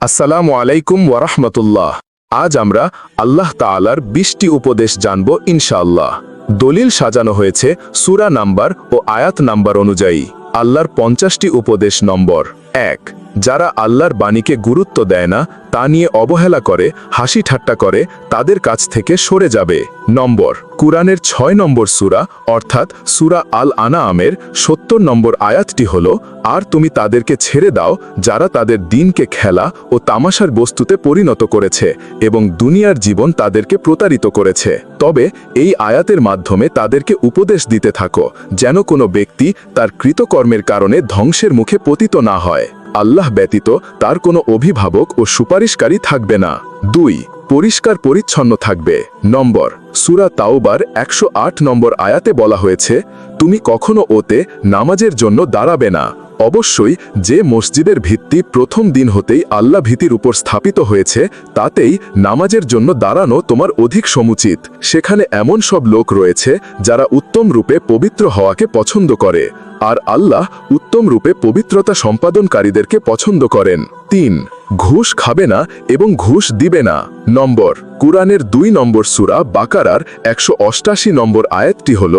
আসসালামু আলাইকুম ওয়ারহমতুল্লাহ আজ আমরা আল্লাহ তালার বিশটি উপদেশ জানব ইনশাআল্লাহ। দলিল সাজানো হয়েছে সুরা নাম্বার ও আয়াত নাম্বার অনুযায়ী। আল্লাহর পঞ্চাশটি উপদেশ নম্বর। এক, যারা আল্লাহর বাণীকে গুরুত্ব দেয় না, তা নিয়ে অবহেলা করে, হাসি ঠাট্টা করে, তাদের কাছ থেকে সরে যাবে। নম্বর, কুরআনের ছয় নম্বর সুরা, অর্থাৎ সুরা আল আনা আমের সত্তর নম্বর আয়াতটি হল, আর তুমি তাদেরকে ছেড়ে দাও, যারা তাদের দিনকে খেলা ও তামাশার বস্তুতে পরিণত করেছে এবং দুনিয়ার জীবন তাদেরকে প্রতারিত করেছে। তবে এই আয়াতের মাধ্যমে তাদেরকে উপদেশ দিতে থাকো, যেন কোনো ব্যক্তি তার কৃতকর্মের কারণে ধ্বংসের মুখে পতিত না হয়। আল্লাহ ব্যতীত তার কোনো অভিভাবক ও সুপারিশকারী থাকবে না। দুই, পরিষ্কার পরিচ্ছন্ন থাকবে। নম্বর, সুরা তাওবার একশো আট নম্বর আয়াতে বলা হয়েছে, তুমি কখনো ওতে নামাজের জন্য দাঁড়াবে না। অবশ্যই যে মসজিদের ভিত্তি প্রথম দিন হতেই আল্লাহ ভীতির উপর স্থাপিত হয়েছে, তাতেই নামাজের জন্য দাঁড়ানো তোমার অধিক সমুচিত। সেখানে এমন সব লোক রয়েছে যারা উত্তম রূপে পবিত্র হওয়াকে পছন্দ করে, আর আল্লাহ উত্তম রূপে পবিত্রতা সম্পাদনকারীদেরকে পছন্দ করেন। তিন, ঘুষ খাবে না এবং ঘুষ দিবে না। নম্বর, কুরআনের দুই নম্বর সুরা বাকারার একশো অষ্টাশি নম্বর আয়াতটি হল,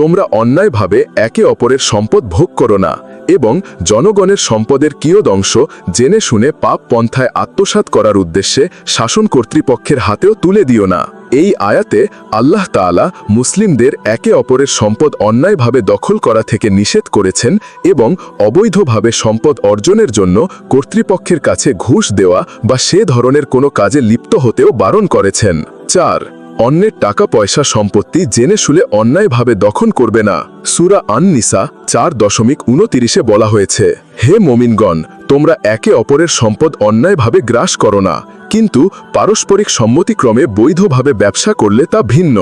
তোমরা অন্যায়ভাবে একে অপরের সম্পদ ভোগ করো না এবং জনগণের সম্পদের কিয়দংশ জেনে শুনে পাপ পন্থায় আত্মসাৎ করার উদ্দেশ্যে শাসন কর্তৃপক্ষের হাতেও তুলে দিও না। এই আয়াতে আল্লাহ তাআলা মুসলিমদের একে অপরের সম্পদ অন্যায়ভাবে দখল করা থেকে নিষেধ করেছেন এবং অবৈধভাবে সম্পদ অর্জনের জন্য কর্তৃপক্ষের কাছে ঘুষ দেওয়া বা সে ধরনের কোনো কাজে লিপ্ত হতেও বারণ করেছেন। চার অন্যের টাকা, পয়সা, সম্পত্তি জেনে শুলে অন্যায়ভাবে দখল করবে না। সুরা আননিসা চার দশমিক উনতিরিশে বলা হয়েছে, হে মমিনগণ, তোমরা একে অপরের সম্পদ অন্যায়ভাবে গ্রাস করো না, কিন্তু পারস্পরিক সম্মতিক্রমে বৈধভাবে ব্যবসা করলে তা ভিন্ন,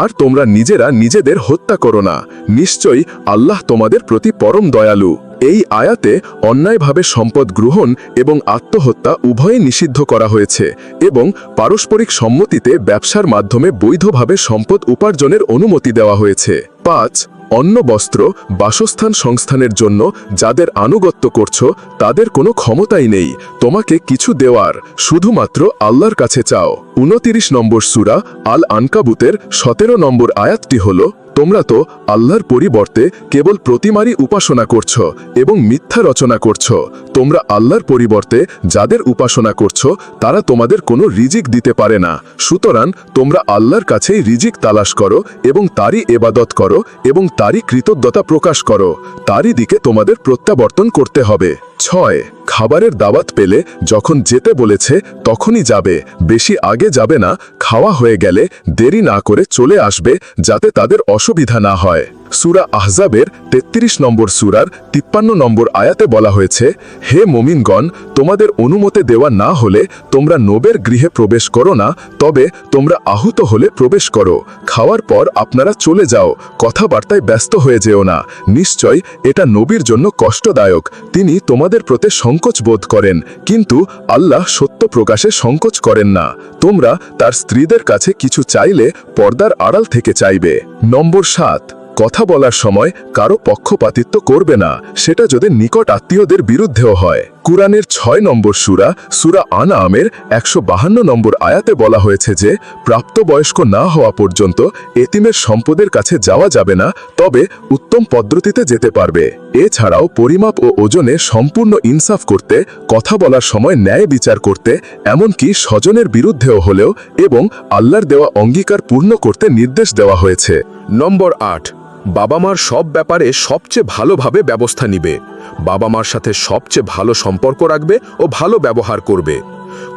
আর তোমরা নিজেরা নিজেদের হত্যা করো না। নিশ্চয়ই আল্লাহ তোমাদের প্রতি পরম দয়ালু। এই আয়াতে অন্যায়ভাবে সম্পদ গ্রহণ এবং আত্মহত্যা উভয়ই নিষিদ্ধ করা হয়েছে এবং পারস্পরিক সম্মতিতে ব্যবসার মাধ্যমে বৈধভাবে সম্পদ উপার্জনের অনুমতি দেওয়া হয়েছে। পাঁচ, অন্ন, বস্ত্র, বাসস্থান সংস্থানের জন্য যাদের আনুগত্য করছ, তাদের কোনো ক্ষমতাই নেই। তোমাকে কিছু দেওয়ার শুধুমাত্র আল্লাহর কাছে চাও। উনতিরিশ নম্বর সুরা আল আনকাবুতের সতেরো নম্বর আয়াতটি হল তোমরা তো আল্লাহর পরিবর্তে কেবল প্রতিমারই উপাসনা করছ এবং মিথ্যা রচনা করছ। তোমরা আল্লাহর পরিবর্তে যাদের উপাসনা করছ, তারা তোমাদের কোনো রিজিক দিতে পারে না। সুতরাং তোমরা আল্লাহর কাছেই রিজিক তালাশ করো এবং তারই এবাদত করো এবং তারই কৃতজ্ঞতা প্রকাশ করো। তারই দিকে তোমাদের প্রত্যাবর্তন করতে হবে। ছয় খাবারের দাওয়াত পেলে যখন যেতে বলেছে তখনই যাবে। বেশি আগে যাবে না, খাওয়া হয়ে গেলে দেরি না করে চলে আসবে যাতে তাদের অসুবিধা না হয়। সুরা আহজাবের ৩৩ নম্বর সুরার তিপ্পান্ন নম্বর আয়াতে বলা হয়েছে, হে মোমিনগণ, তোমাদের অনুমতি দেওয়া না হলে তোমরা নোবের গৃহে প্রবেশ করো না, তবে তোমরা আহত হলে প্রবেশ করো। খাওয়ার পর আপনারা চলে যাও, কথাবার্তায় ব্যস্ত হয়ে যেও না। নিশ্চয় এটা নবীর জন্য কষ্টদায়ক। তিনি তোমাদের প্রতি সংকোচ বোধ করেন, কিন্তু আল্লাহ সত্য প্রকাশে সংকোচ করেন না। তোমরা তার স্ত্রীদের কাছে কিছু চাইলে পর্দার আড়াল থেকে চাইবে। নম্বর সাত কথা বলার সময় কারও পক্ষপাতিত্ব করবে না, সেটা যদি নিকট আত্মীয়দের বিরুদ্ধেও হয়। কুরআনের ছয় নম্বর সুরা সুরা আনা আমের একশো বাহান্ন নম্বর আয়াতে বলা হয়েছে যে, প্রাপ্তবয়স্ক না হওয়া পর্যন্ত এতিমের সম্পদের কাছে যাওয়া যাবে না, তবে উত্তম পদ্ধতিতে যেতে পারবে। এছাড়াও পরিমাপ ও ওজনে সম্পূর্ণ ইনসাফ করতে, কথা বলার সময় ন্যায় বিচার করতে, এমনকি স্বজনের বিরুদ্ধেও হলেও এবং আল্লাহর দেওয়া অঙ্গীকার পূর্ণ করতে নির্দেশ দেওয়া হয়েছে। নম্বর আট বাবা মার সব ব্যাপারে সবচেয়ে ভালোভাবে ব্যবস্থা নিবে। বাবা মার সাথে সবচেয়ে ভালো সম্পর্ক রাখবে ও ভালো ব্যবহার করবে।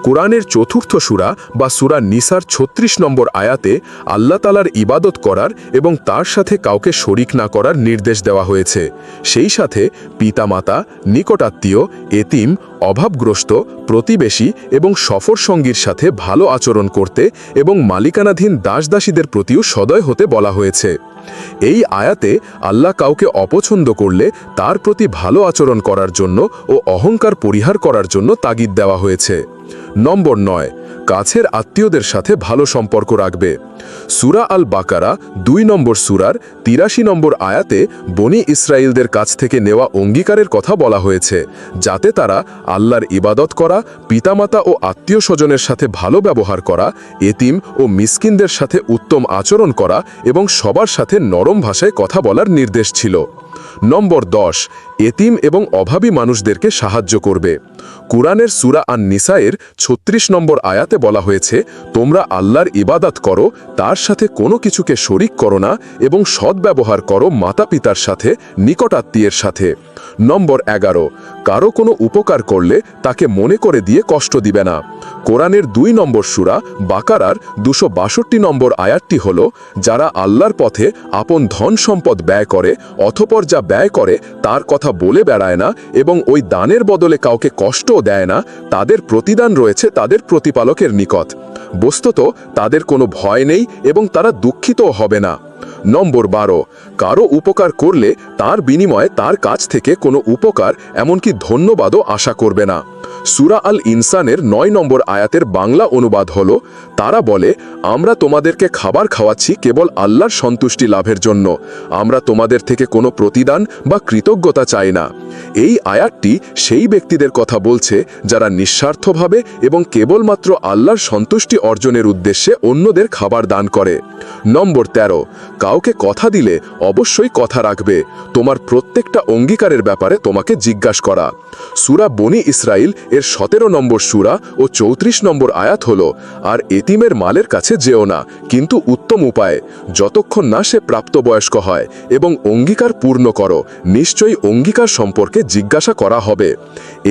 কোরআনের চতুর্থ সুরা বা সুরা নিসার ছত্রিশ নম্বর আয়াতে আল্লাহ তালার ইবাদত করার এবং তার সাথে কাউকে শরিক না করার নির্দেশ দেওয়া হয়েছে। সেই সাথে পিতামাতা, নিকটাত্মীয়, এতিম, অভাবগ্রস্ত, প্রতিবেশী এবং সফর সঙ্গীর সাথে ভালো আচরণ করতে এবং মালিকানাধীন দাসদাসীদের প্রতিও সদয় হতে বলা হয়েছে। এই আয়াতে আল্লাহ কাউকে অপছন্দ করলে তার প্রতি ভালো আচরণ করার জন্য ও অহংকার পরিহার করার জন্য তাগিদ দেওয়া হয়েছে। নম্বর নয় কাছের আত্মীয়দের সাথে ভালো সম্পর্ক রাখবে। সুরা আল বাকারা দুই নম্বর সুরার তিরাশি নম্বর আয়াতে বনি ইসরায়েলদের কাছ থেকে নেওয়া অঙ্গীকারের কথা বলা হয়েছে, যাতে তারা আল্লাহর ইবাদত করা, পিতামাতা ও আত্মীয় স্বজনের সাথে ভালো ব্যবহার করা, এতিম ও মিসকিনদের সাথে উত্তম আচরণ করা এবং সবার সাথে নরম ভাষায় কথা বলার নির্দেশ ছিল। নম্বর দশ, এতিম এবং অভাবী মানুষদেরকে সাহায্য করবে। কুরআনের সুরা আন নিসায়ের ছত্রিশ নম্বর আয়াতে বলা হয়েছে, তোমরা আল্লাহর ইবাদাত করো, তার সাথে কোনো কিছুকে শরিক করো না এবং সদ্ব্যবহার করো মাতা পিতার সাথে, নিকটাত্মীয়ের সাথে। নম্বর এগারো, কারও কোনো উপকার করলে তাকে মনে করে দিয়ে কষ্ট দিবে না। কোরআনের দুই নম্বর সুরা বাকারার দুশো বাষট্টি নম্বর আয়াতটি হল, যারা আল্লাহর পথে আপন ধন সম্পদ ব্যয় করে অথপর যা ব্যয় করে তার কথা বলে বেড়ায় না এবং ওই দানের বদলে কাউকে কষ্টও দেয় না, তাদের প্রতিদান রয়েছে তাদের প্রতিপালকের নিকট। বস্তুত তাদের কোনো ভয় নেই এবং তারা দুঃখিতও হবে না। নম্বর বারো, কারও উপকার করলে তার বিনিময়ে তার কাছ থেকে কোনো উপকার এমনকি ধন্যবাদও আশা করবে না। সুরা আল ইনসানের নয় নম্বর আয়াতের বাংলা অনুবাদ হল, তারা বলে, আমরা তোমাদেরকে খাবার খাওয়াচ্ছি কেবল আল্লাহর সন্তুষ্টি লাভের জন্য। আমরা তোমাদের থেকে কোনো প্রতিদান বা কৃতজ্ঞতা চাই না। এই আয়াতটি সেই ব্যক্তিদের কথা বলছে, যারা নিঃস্বার্থভাবে এবং কেবলমাত্র আল্লাহর সন্তুষ্টি অর্জনের উদ্দেশ্যে অন্যদের খাবার দান করে। নম্বর ১৩ কাউকে কথা দিলে অবশ্যই কথা রাখবে। তোমার প্রত্যেকটা অঙ্গীকারের ব্যাপারে তোমাকে জিজ্ঞাসা করা। সুরা বনি ইসরাইল এর সতেরো নম্বর সুরা ও চৌত্রিশ নম্বর আয়াত হল, আর এতিমের মালের কাছে যেও না, কিন্তু উত্তম উপায়ে, যতক্ষণ না সে প্রাপ্তবয়স্ক হয় এবং অঙ্গীকার পূর্ণ করো, নিশ্চয়ই অঙ্গীকার সম্পর্কে জিজ্ঞাসা করা হবে।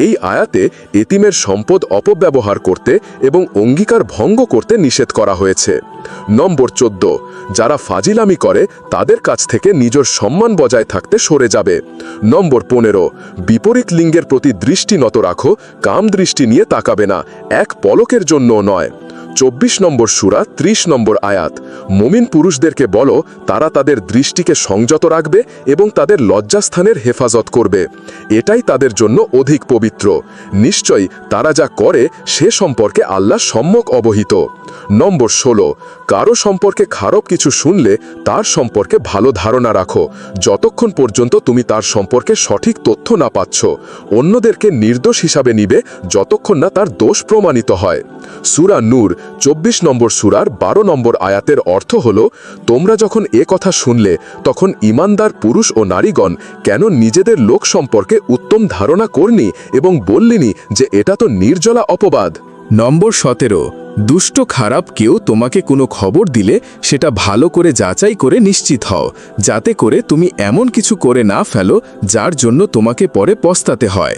এই আয়াতে এতিমের সম্পদ অপব্যবহার করতে এবং অঙ্গীকার ভঙ্গ করতে নিষেধ করা হয়েছে। নম্বর চোদ্দ, যারা ফাজিলামি করে, তাদের কাছ থেকে নিজের সম্মান বজায় থাকতে সরে যাবে। নম্বর পনেরো, বিপরীত লিঙ্গের প্রতি দৃষ্টি নত রাখো, কাম দৃষ্টি নিয়ে তাকাবে না, এক পলকের জন্য নয়। চব্বিশ নম্বর সুরা, ত্রিশ নম্বর আয়াত। মুমিন পুরুষদেরকে বলো, তারা তাদের দৃষ্টিকে সংযত রাখবে এবং তাদের লজ্জাস্থানের হেফাজত করবে। এটাই তাদের জন্য অধিক পবিত্র। নিশ্চয়ই তারা যা করে, সে সম্পর্কে আল্লাহ সম্যক অবহিত। নম্বর ষোলো, কারও সম্পর্কে খারাপ কিছু শুনলে তার সম্পর্কে ভালো ধারণা রাখো। যতক্ষণ পর্যন্ত তুমি তার সম্পর্কে সঠিক তথ্য না পাচ্ছ, অন্যদেরকে নির্দোষ হিসাবে নিবে যতক্ষণ না তার দোষ প্রমাণিত হয়। সুরা নূর চব্বিশ নম্বর সুরার বারো নম্বর আয়াতের অর্থ হল, তোমরা যখন এ কথা শুনলে, তখন ইমানদার পুরুষ ও নারীগণ কেন নিজেদের লোক সম্পর্কে উত্তম ধারণা করনি এবং বললিনি যে এটা তো নির্জলা অপবাদ? নম্বর সতেরো, দুষ্ট খারাপ কেউ তোমাকে কোনো খবর দিলে সেটা ভালো করে যাচাই করে নিশ্চিত হও, যাতে করে তুমি এমন কিছু করে না ফেলো যার জন্য তোমাকে পরে পস্তাতে হয়।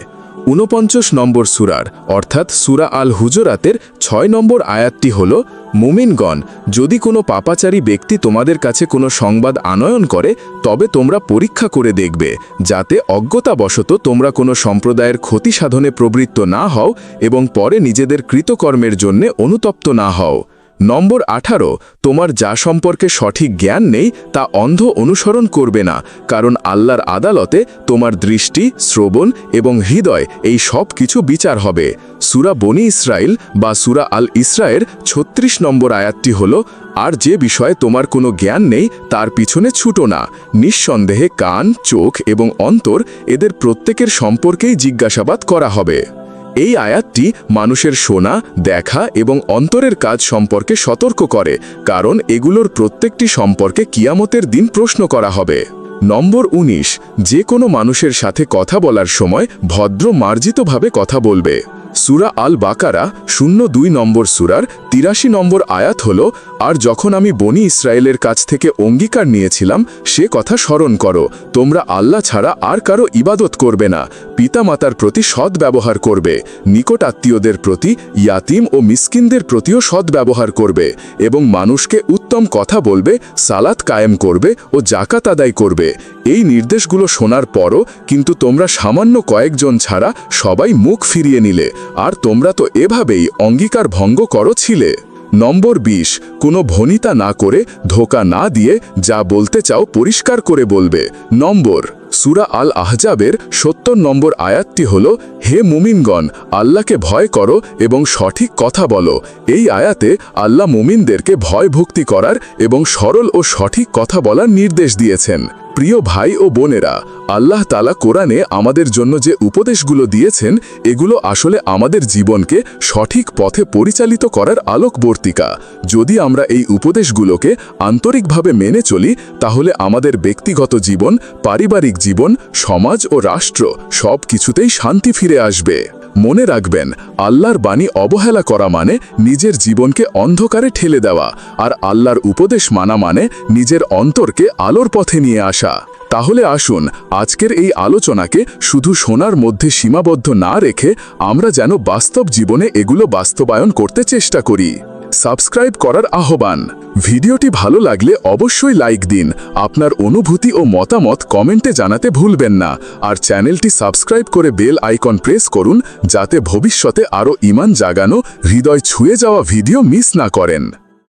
ঊনপঞ্চাশ নম্বর সুরার, অর্থাৎ সুরা আল হুজরাতের ছয় নম্বর আয়াতটি হল, মুমিনগণ, যদি কোনো পাপাচারী ব্যক্তি তোমাদের কাছে কোনো সংবাদ আনয়ন করে, তবে তোমরা পরীক্ষা করে দেখবে, যাতে অজ্ঞতাবশত তোমরা কোনো সম্প্রদায়ের ক্ষতি সাধনে প্রবৃত্ত না হও এবং পরে নিজেদের কৃতকর্মের জন্যে অনুতপ্ত না হও। নম্বর আঠারো, তোমার যা সম্পর্কে সঠিক জ্ঞান নেই, তা অন্ধ অনুসরণ করবে না, কারণ আল্লাহর আদালতে তোমার দৃষ্টি, শ্রবণ এবং হৃদয় এই সব কিছু বিচার হবে। সুরা বনি ইসরায়েল বা সুরা আল ইসরায়ের ছত্রিশ নম্বর আয়াতটি হল, আর যে বিষয়ে তোমার কোনো জ্ঞান নেই, তার পিছনে ছুটো না। নিঃসন্দেহে কান, চোখ এবং অন্তর এদের প্রত্যেকের সম্পর্কেই জিজ্ঞাসাবাদ করা হবে। এই আয়াতটি মানুষের শোনা, দেখা এবং অন্তরের কাজ সম্পর্কে সতর্ক করে, কারণ এগুলোর প্রত্যেকটি সম্পর্কে কিয়ামতের দিন প্রশ্ন করা হবে। নম্বর ১৯ যে কোনো মানুষের সাথে কথা বলার সময় ভদ্র মার্জিতভাবে কথা বলবে। সুরা আল বাকারা শূন্য দুই নম্বর সুরার তিরাশি নম্বর আয়াত হল, আর যখন আমি বনি ইসরায়েলের কাছ থেকে অঙ্গীকার নিয়েছিলাম, সে কথা স্মরণ করো, তোমরা আল্লাহ ছাড়া আর কারও ইবাদত করবে না, পিতামাতার প্রতি সৎ ব্যবহার করবে, নিকট আত্মীয়দের প্রতি, ইয়াতিম ও মিসকিনদের প্রতিও সৎ ব্যবহার করবে, এবং মানুষকে উত্তম কথা বলবে, সালাত কায়েম করবে ও জাকাত আদায় করবে। এই নির্দেশগুলো শোনার পরও কিন্তু তোমরা সামান্য কয়েকজন ছাড়া সবাই মুখ ফিরিয়ে নিলে। আর তোমরা তো এভাবেই অঙ্গীকার ভঙ্গ করো ছিলে। নম্বর ২০ কোনো ভনিতা না করে ধোকা না দিয়ে যা বলতে চাও পরিষ্কার করে বলবে। নম্বর, সুরা আল আহজাবের সত্তর নম্বর আয়াতটি হল, হে মুমিনগণ, আল্লাহকে ভয় করো এবং সঠিক কথা বলো। এই আয়াতে আল্লাহ মুমিনদেরকে ভয় ভক্তি করার এবং সরল ও সঠিক কথা বলার নির্দেশ দিয়েছেন। প্রিয় ভাই ও বোনেরা, আল্লাহ তালা কোরআনে আমাদের জন্য যে উপদেশগুলো দিয়েছেন, এগুলো আসলে আমাদের জীবনকে সঠিক পথে পরিচালিত করার আলোকবর্তিকা। যদি আমরা এই উপদেশগুলোকে আন্তরিকভাবে মেনে চলি, তাহলে আমাদের ব্যক্তিগত জীবন, পারিবারিক জীবন, সমাজ ও রাষ্ট্র সব কিছুতেই শান্তি ফিরে আসবে। মনে রাখবেন, আল্লাহর বাণী অবহেলা করা মানে নিজের জীবনকে অন্ধকারে ঠেলে দেওয়া আর আল্লাহর উপদেশ মানা মানে নিজের অন্তরকে আলোর পথে নিয়ে আসা। তাহলে আসুন, আজকের এই আলোচনাকে শুধু সোনার মধ্যে সীমাবদ্ধ না রেখে আমরা যেন বাস্তব জীবনে এগুলো বাস্তবায়ন করতে চেষ্টা করি। সাবস্ক্রাইব করার আহ্বান। ভিডিওটি ভালো লাগলে অবশ্যই লাইক দিন। আপনার অনুভূতি ও মতামত কমেন্টে জানাতে ভুলবেন না। আর চ্যানেলটি সাবস্ক্রাইব করে বেল আইকন প্রেস করুন, যাতে ভবিষ্যতে আরও ইমান জাগানো, হৃদয় ছুঁয়ে যাওয়া ভিডিও মিস না করেন।